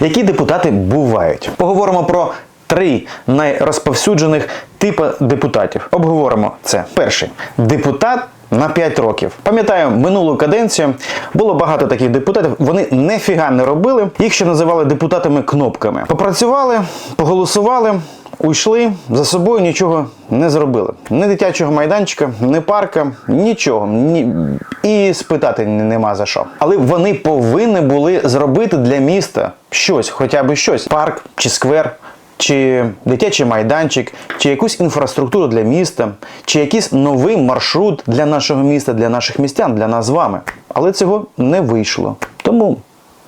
Які депутати бувають? Поговоримо про три найрозповсюджених типи депутатів. Обговоримо це. Перший депутат. На 5 років. Пам'ятаю, минулу каденцію було багато таких депутатів. Вони нефіга не робили. Їх ще називали депутатами кнопками. Попрацювали, поголосували, уйшли, за собою нічого не зробили. Ні дитячого майданчика, ні парка, нічого. Ні... І спитати нема за що. Але вони повинні були зробити для міста щось, хоча б щось. Парк чи сквер чи дитячий майданчик, чи якусь інфраструктуру для міста, чи якийсь новий маршрут для нашого міста, для наших містян, для нас з вами. Але цього не вийшло. Тому.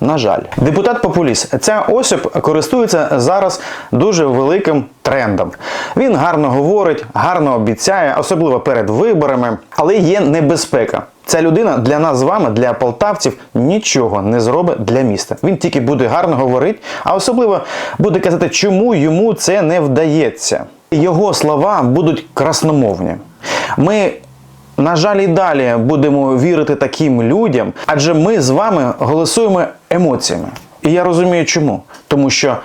На жаль, депутат популіст. Ця особь користується зараз дуже великим трендом. Він гарно говорить, гарно обіцяє, особливо перед виборами, але є небезпека. Ця людина для нас з вами, для полтавців, нічого не зробить для міста. Він тільки буде гарно говорити, а особливо буде казати, чому йому це не вдається. Його слова будуть красномовні. Ми на жаль, і далі будемо вірити таким людям, адже ми з вами голосуємо емоціями. І я розумію, чому. Тому що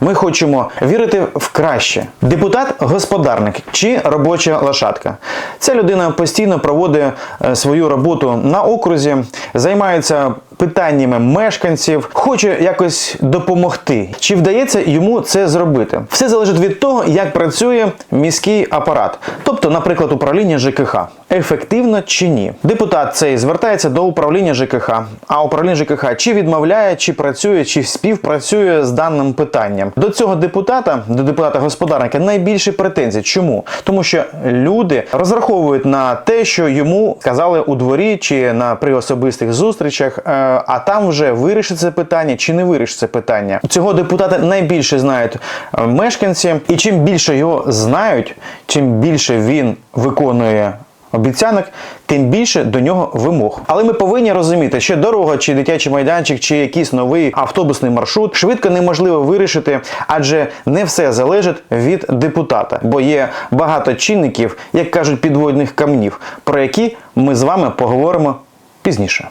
ми хочемо вірити в краще. Депутат-господарник чи робоча лошадка. Ця людина постійно проводить е, свою роботу на окрузі, займається питаннями мешканців, хоче якось допомогти. Чи вдається йому це зробити? Все залежить від того, як працює міський апарат, тобто, наприклад, управління ЖКХ. Ефективно чи ні? Депутат цей звертається до управління ЖКХ, а управління ЖКХ чи відмовляє, чи працює, чи співпрацює з даним питанням. До цього депутата, до депутата господарника, найбільше претензій. Чому? Тому що люди розраховують на те, що йому сказали у дворі чи на при особистих зустрічах, е, а там вже вирішить це питання чи не вирішить це питання. Цього депутата найбільше знають е, мешканці, і чим більше його знають, чим більше він виконує обіцянок, тим більше до нього вимог. Але ми повинні розуміти, що дорога, чи дитячий майданчик, чи якийсь новий автобусний маршрут швидко неможливо вирішити, адже не все залежить від депутата, бо є багато чинників, як кажуть, підводних камнів, про які ми з вами поговоримо пізніше.